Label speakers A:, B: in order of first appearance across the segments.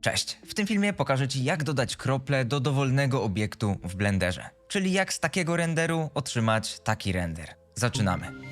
A: Cześć! W tym filmie pokażę Ci jak dodać krople do dowolnego obiektu w Blenderze. Czyli jak z takiego renderu otrzymać taki render. Zaczynamy.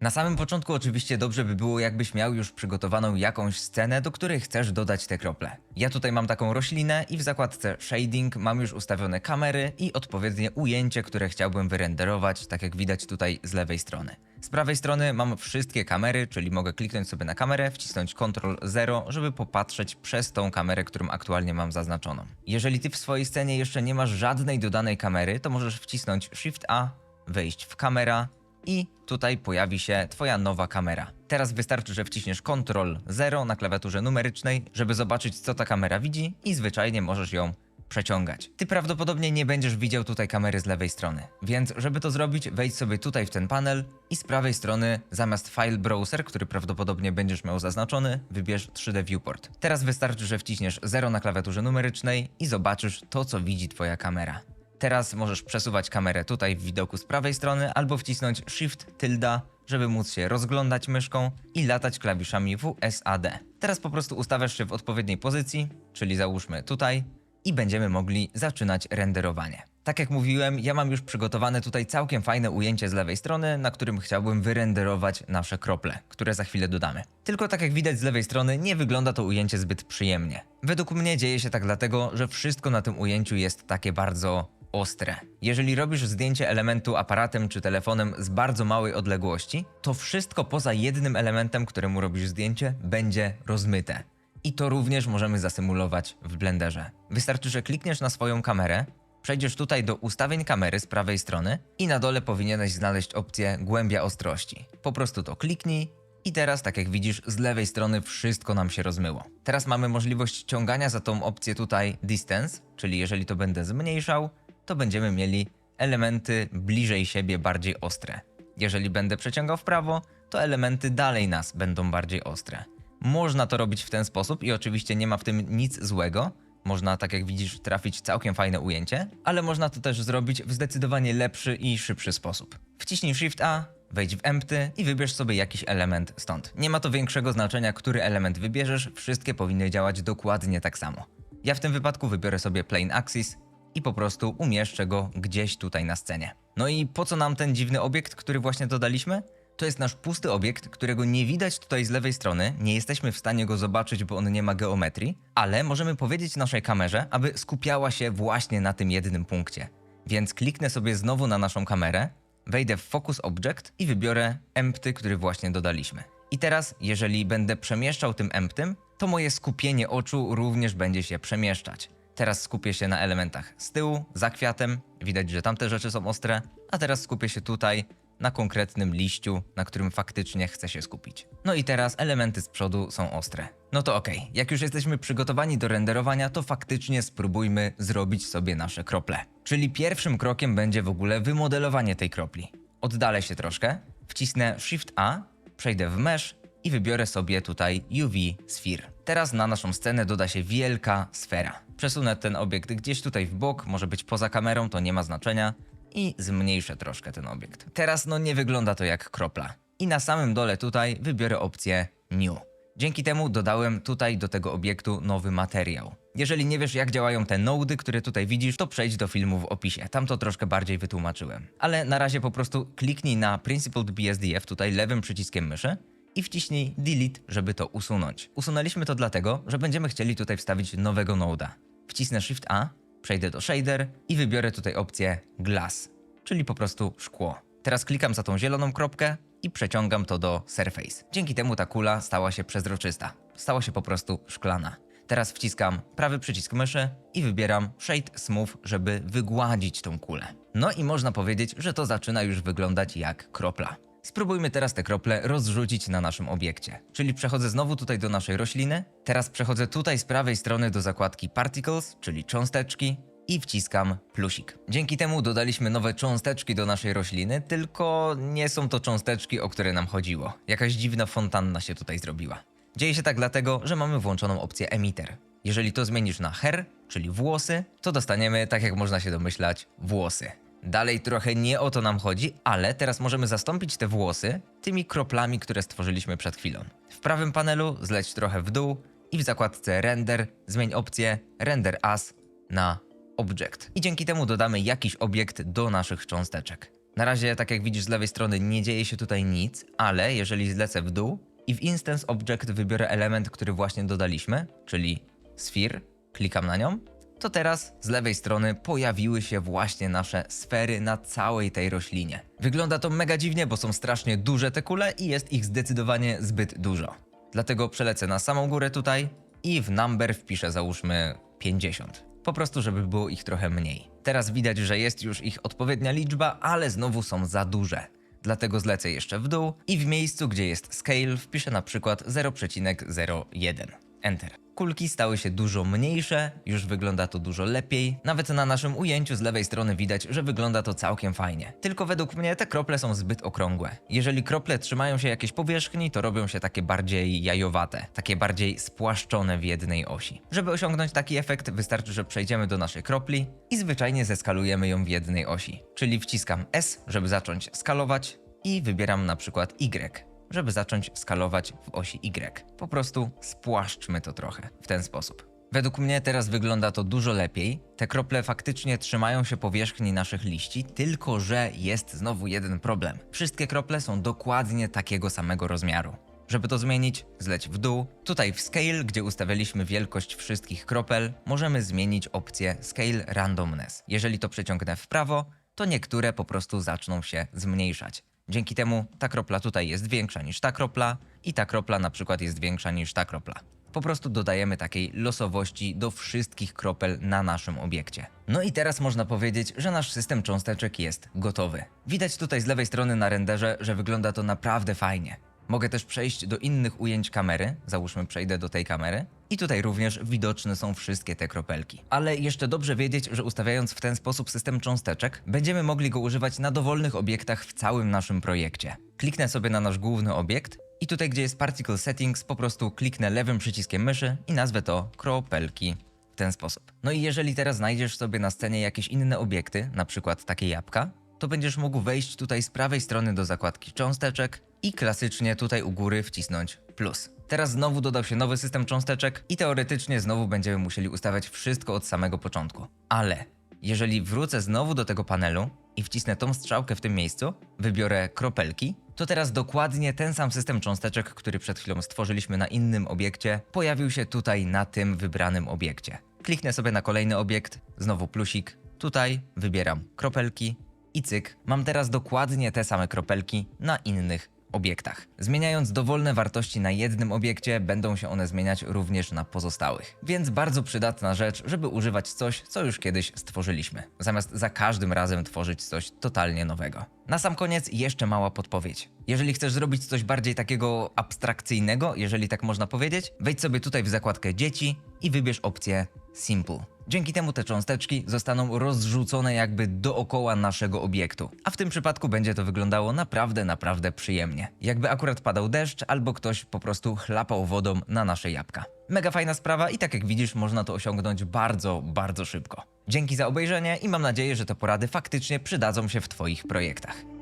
A: Na samym początku oczywiście dobrze by było jakbyś miał już przygotowaną jakąś scenę, do której chcesz dodać te krople. Ja tutaj mam taką roślinę i w zakładce Shading mam już ustawione kamery i odpowiednie ujęcie, które chciałbym wyrenderować, tak jak widać tutaj z lewej strony. Z prawej strony mam wszystkie kamery, czyli mogę kliknąć sobie na kamerę, wcisnąć Ctrl 0, żeby popatrzeć przez tą kamerę, którą aktualnie mam zaznaczoną. Jeżeli ty w swojej scenie jeszcze nie masz żadnej dodanej kamery, to możesz wcisnąć Shift A, wejść w kamera i tutaj pojawi się Twoja nowa kamera. Teraz wystarczy, że wciśniesz Ctrl 0 na klawiaturze numerycznej, żeby zobaczyć, co ta kamera widzi i zwyczajnie możesz ją przeciągać. Ty prawdopodobnie nie będziesz widział tutaj kamery z lewej strony, więc żeby to zrobić, wejdź sobie tutaj w ten panel i z prawej strony zamiast File Browser, który prawdopodobnie będziesz miał zaznaczony, wybierz 3D Viewport. Teraz wystarczy, że wciśniesz 0 na klawiaturze numerycznej i zobaczysz to, co widzi Twoja kamera. Teraz możesz przesuwać kamerę tutaj w widoku z prawej strony albo wcisnąć Shift tilda, żeby móc się rozglądać myszką i latać klawiszami WSAD. Teraz po prostu ustawiasz się w odpowiedniej pozycji, czyli załóżmy tutaj i będziemy mogli zaczynać renderowanie. Tak jak mówiłem, ja mam już przygotowane tutaj całkiem fajne ujęcie z lewej strony, na którym chciałbym wyrenderować nasze krople, które za chwilę dodamy. Tylko tak jak widać z lewej strony, nie wygląda to ujęcie zbyt przyjemnie. Według mnie dzieje się tak dlatego, że wszystko na tym ujęciu jest takie bardzo ostre. Jeżeli robisz zdjęcie elementu aparatem czy telefonem z bardzo małej odległości, to wszystko poza jednym elementem, któremu robisz zdjęcie, będzie rozmyte. I to również możemy zasymulować w Blenderze. Wystarczy, że klikniesz na swoją kamerę, przejdziesz tutaj do ustawień kamery z prawej strony i na dole powinieneś znaleźć opcję głębia ostrości. Po prostu to kliknij i teraz, tak jak widzisz, z lewej strony wszystko nam się rozmyło. Teraz mamy możliwość ciągania za tą opcję tutaj distance, czyli jeżeli to będę zmniejszał, to będziemy mieli elementy bliżej siebie bardziej ostre. Jeżeli będę przeciągał w prawo, to elementy dalej nas będą bardziej ostre. Można to robić w ten sposób i oczywiście nie ma w tym nic złego. Można, tak jak widzisz, trafić całkiem fajne ujęcie, ale można to też zrobić w zdecydowanie lepszy i szybszy sposób. Wciśnij Shift A, wejdź w Empty i wybierz sobie jakiś element stąd. Nie ma to większego znaczenia, który element wybierzesz, wszystkie powinny działać dokładnie tak samo. Ja w tym wypadku wybiorę sobie Plane Axis i po prostu umieszczę go gdzieś tutaj na scenie. No i po co nam ten dziwny obiekt, który właśnie dodaliśmy? To jest nasz pusty obiekt, którego nie widać tutaj z lewej strony, nie jesteśmy w stanie go zobaczyć, bo on nie ma geometrii, ale możemy powiedzieć naszej kamerze, aby skupiała się właśnie na tym jednym punkcie. Więc kliknę sobie znowu na naszą kamerę, wejdę w Focus Object i wybiorę empty, który właśnie dodaliśmy. I teraz, jeżeli będę przemieszczał tym emptym, to moje skupienie oczu również będzie się przemieszczać. Teraz skupię się na elementach z tyłu, za kwiatem, widać, że tamte rzeczy są ostre, a teraz skupię się tutaj na konkretnym liściu, na którym faktycznie chcę się skupić. No i teraz elementy z przodu są ostre. No to okej, jak już jesteśmy przygotowani do renderowania, to faktycznie spróbujmy zrobić sobie nasze krople. Czyli pierwszym krokiem będzie w ogóle wymodelowanie tej kropli. Oddalę się troszkę, wcisnę Shift A, przejdę w Mesh i wybiorę sobie tutaj UV Sphere. Teraz na naszą scenę doda się wielka sfera. Przesunę ten obiekt gdzieś tutaj w bok, może być poza kamerą, to nie ma znaczenia i zmniejszę troszkę ten obiekt. Teraz no nie wygląda to jak kropla. I na samym dole tutaj wybiorę opcję New. Dzięki temu dodałem tutaj do tego obiektu nowy materiał. Jeżeli nie wiesz jak działają te nody, które tutaj widzisz, to przejdź do filmu w opisie. Tam to troszkę bardziej wytłumaczyłem. Ale na razie po prostu kliknij na Principled BSDF tutaj lewym przyciskiem myszy i wciśnij Delete, żeby to usunąć. Usunęliśmy to dlatego, że będziemy chcieli tutaj wstawić nowego noda. Wcisnę Shift A, przejdę do Shader i wybiorę tutaj opcję Glass, czyli po prostu szkło. Teraz klikam za tą zieloną kropkę i przeciągam to do Surface. Dzięki temu ta kula stała się przezroczysta. Stała się po prostu szklana. Teraz wciskam prawy przycisk myszy i wybieram Shade Smooth, żeby wygładzić tą kulę. No i można powiedzieć, że to zaczyna już wyglądać jak kropla. Spróbujmy teraz te krople rozrzucić na naszym obiekcie. Czyli przechodzę znowu tutaj do naszej rośliny, teraz przechodzę tutaj z prawej strony do zakładki Particles, czyli cząsteczki i wciskam plusik. Dzięki temu dodaliśmy nowe cząsteczki do naszej rośliny, tylko nie są to cząsteczki, o które nam chodziło. Jakaś dziwna fontanna się tutaj zrobiła. Dzieje się tak dlatego, że mamy włączoną opcję emitter. Jeżeli to zmienisz na hair, czyli włosy, to dostaniemy, tak jak można się domyślać, włosy. Dalej trochę nie o to nam chodzi, ale teraz możemy zastąpić te włosy tymi kroplami, które stworzyliśmy przed chwilą. W prawym panelu zleć trochę w dół i w zakładce Render zmień opcję Render As na Object. I dzięki temu dodamy jakiś obiekt do naszych cząsteczek. Na razie, tak jak widzisz z lewej strony, nie dzieje się tutaj nic, ale jeżeli zlecę w dół i w Instance Object wybiorę element, który właśnie dodaliśmy, czyli Sphere, klikam na nią, to teraz z lewej strony pojawiły się właśnie nasze sfery na całej tej roślinie. Wygląda to mega dziwnie, bo są strasznie duże te kule i jest ich zdecydowanie zbyt dużo. Dlatego przelecę na samą górę tutaj i w number wpiszę załóżmy 50. Po prostu, żeby było ich trochę mniej. Teraz widać, że jest już ich odpowiednia liczba, ale znowu są za duże. Dlatego zlecę jeszcze w dół i w miejscu, gdzie jest scale, wpiszę na przykład 0,01. Enter. Kulki stały się dużo mniejsze, już wygląda to dużo lepiej. Nawet na naszym ujęciu z lewej strony widać, że wygląda to całkiem fajnie. Tylko według mnie te krople są zbyt okrągłe. Jeżeli krople trzymają się jakiejś powierzchni, to robią się takie bardziej jajowate, takie bardziej spłaszczone w jednej osi. Żeby osiągnąć taki efekt, wystarczy, że przejdziemy do naszej kropli i zwyczajnie zeskalujemy ją w jednej osi. Czyli wciskam S, żeby zacząć skalować i wybieram na przykład Y żeby zacząć skalować w osi Y. Po prostu spłaszczmy to trochę w ten sposób. Według mnie teraz wygląda to dużo lepiej. Te krople faktycznie trzymają się powierzchni naszych liści, tylko że jest znowu jeden problem. Wszystkie krople są dokładnie takiego samego rozmiaru. Żeby to zmienić, zleć w dół. Tutaj w Scale, gdzie ustawialiśmy wielkość wszystkich kropel, możemy zmienić opcję Scale Randomness. Jeżeli to przeciągnę w prawo, to niektóre po prostu zaczną się zmniejszać. Dzięki temu ta kropla tutaj jest większa niż ta kropla i ta kropla na przykład jest większa niż ta kropla. Po prostu dodajemy takiej losowości do wszystkich kropel na naszym obiekcie. No i teraz można powiedzieć, że nasz system cząsteczek jest gotowy. Widać tutaj z lewej strony na renderze, że wygląda to naprawdę fajnie. Mogę też przejść do innych ujęć kamery, załóżmy przejdę do tej kamery i tutaj również widoczne są wszystkie te kropelki. Ale jeszcze dobrze wiedzieć, że ustawiając w ten sposób system cząsteczek, będziemy mogli go używać na dowolnych obiektach w całym naszym projekcie. Kliknę sobie na nasz główny obiekt i tutaj gdzie jest Particle Settings po prostu kliknę lewym przyciskiem myszy i nazwę to kropelki w ten sposób. No i jeżeli teraz znajdziesz sobie na scenie jakieś inne obiekty, na przykład takie jabłka, to będziesz mógł wejść tutaj z prawej strony do zakładki cząsteczek i klasycznie tutaj u góry wcisnąć plus. Teraz znowu dodał się nowy system cząsteczek i teoretycznie znowu będziemy musieli ustawiać wszystko od samego początku. Ale jeżeli wrócę znowu do tego panelu i wcisnę tą strzałkę w tym miejscu, wybiorę kropelki, to teraz dokładnie ten sam system cząsteczek, który przed chwilą stworzyliśmy na innym obiekcie, pojawił się tutaj na tym wybranym obiekcie. Kliknę sobie na kolejny obiekt, znowu plusik, tutaj wybieram kropelki i cyk, mam teraz dokładnie te same kropelki na innych obiektach. Zmieniając dowolne wartości na jednym obiekcie, będą się one zmieniać również na pozostałych. Więc bardzo przydatna rzecz, żeby używać coś, co już kiedyś stworzyliśmy, zamiast za każdym razem tworzyć coś totalnie nowego. Na sam koniec jeszcze mała podpowiedź. Jeżeli chcesz zrobić coś bardziej takiego abstrakcyjnego, jeżeli tak można powiedzieć, wejdź sobie tutaj w zakładkę dzieci i wybierz opcję Simple. Dzięki temu te cząsteczki zostaną rozrzucone jakby dookoła naszego obiektu. A w tym przypadku będzie to wyglądało naprawdę, naprawdę przyjemnie. Jakby akurat padał deszcz albo ktoś po prostu chlapał wodą na nasze jabłka. Mega fajna sprawa i tak jak widzisz, można to osiągnąć bardzo, bardzo szybko. Dzięki za obejrzenie i mam nadzieję, że te porady faktycznie przydadzą się w Twoich projektach.